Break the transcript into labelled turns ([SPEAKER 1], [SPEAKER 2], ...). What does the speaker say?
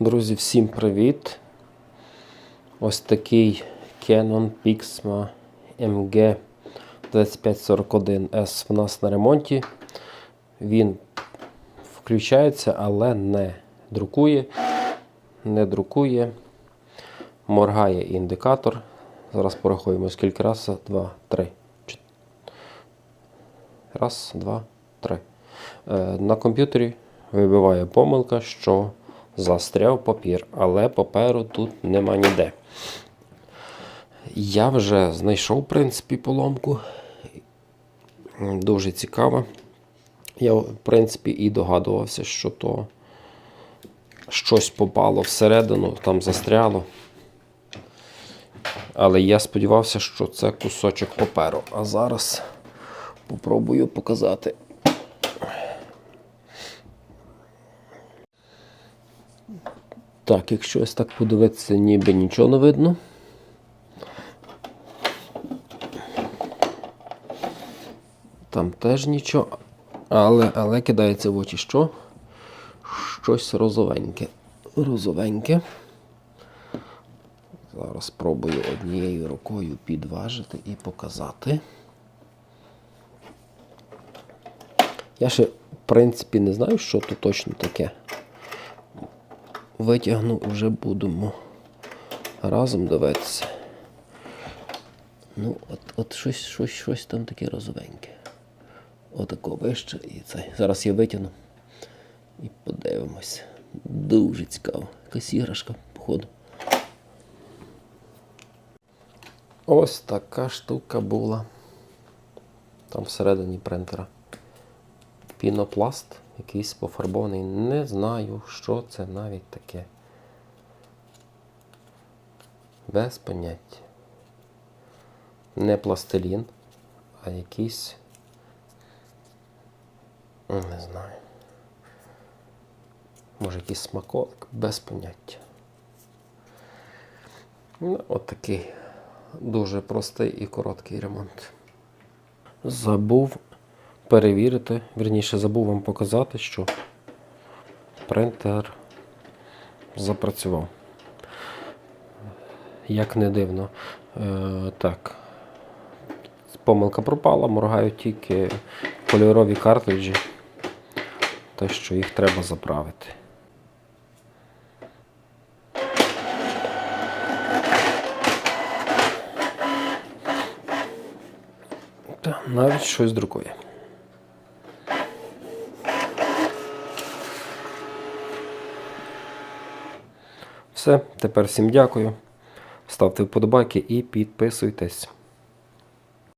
[SPEAKER 1] Друзі, всім привіт! Ось такий Canon Pixma MG 2541S в нас на ремонті. Він включається, але не друкує. Не друкує. Моргає індикатор. Зараз порахуємо скільки раз. Два, три. Раз, два, три. Е, На комп'ютері вибиває помилка, що застряв папір, але паперу тут нема ніде. Я вже знайшов, в принципі, поломку. Дуже цікаво. Я, в принципі, і догадувався, що то щось попало всередину, там застряло. Але я сподівався, що це кусочок паперу. А зараз попробую показати. Так, якщо ось так подивитися, ніби нічого не видно. Там теж нічого, але, але кидається в очі що? Щось розовеньке. Розовеньке. Зараз спробую однією рукою підважити і показати. Я ще, в принципі, не знаю, що тут точно таке. Витягну вже будемо разом дивитися. Ну, от, от щось, щось, щось там таке розовеньке. Отако вище і це. Зараз я витягну і подивимось. Дуже цікаво. Якась іграшка, походу. Ось така штука була. Там всередині принтера. Пінопласт якийсь пофарбований. Не знаю, що це навіть таке. Без поняття. Не пластилін, а якийсь. Не знаю. Може якийсь смаколик, без поняття. Ну, от такий дуже простий і короткий ремонт. Забув перевірити, верніше забув вам показати, що принтер запрацював. Як не дивно. Е, так. Помилка пропала, моргають тільки кольорові картриджі. Те, що їх треба заправити. Навіть щось друкує. Все, тепер всім дякую. Ставте вподобайки і підписуйтесь.